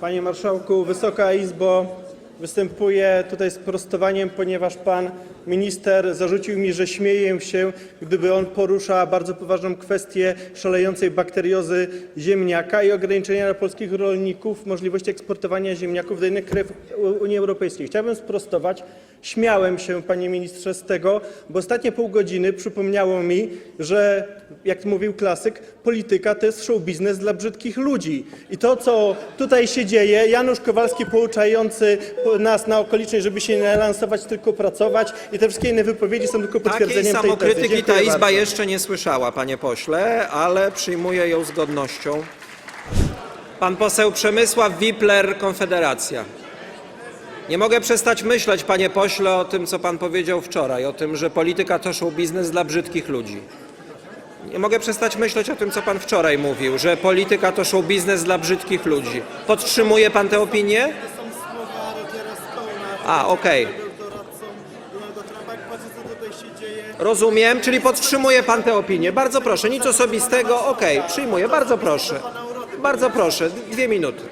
Panie Marszałku, Wysoka Izbo, występuję tutaj z prostowaniem, ponieważ pan minister zarzucił mi, że śmieję się, gdyby on porusza bardzo poważną kwestię szalejącej bakteriozy ziemniaka i ograniczenia dla polskich rolników możliwości eksportowania ziemniaków do innych krajów Unii Europejskiej. Chciałbym sprostować. Śmiałem się, panie ministrze, z tego, bo ostatnie pół godziny przypomniało mi, że jak mówił klasyk, polityka to jest show biznes dla brzydkich ludzi. I to, co tutaj się dzieje, Janusz Kowalski pouczający nas na okoliczność, żeby się nie lansować, tylko pracować i te wszystkie inne wypowiedzi są tylko Takiej potwierdzeniem tej tezy. samokrytyki ta Dziękuję Izba bardzo. jeszcze nie słyszała, panie pośle, ale przyjmuję ją z godnością. Pan poseł Przemysław Wipler, Konfederacja. Nie mogę przestać myśleć, panie pośle, o tym, co pan powiedział wczoraj, o tym, że polityka to show biznes dla brzydkich ludzi. Nie mogę przestać myśleć o tym, co pan wczoraj mówił, że polityka to show biznes dla brzydkich ludzi. Podtrzymuje pan tę opinię? Stone'a, A, okej. Rozumiem, czyli podtrzymuje pan tę opinię. Bardzo proszę, nic osobistego, okej, przyjmuję, bardzo proszę. Bardzo proszę, dwie minuty.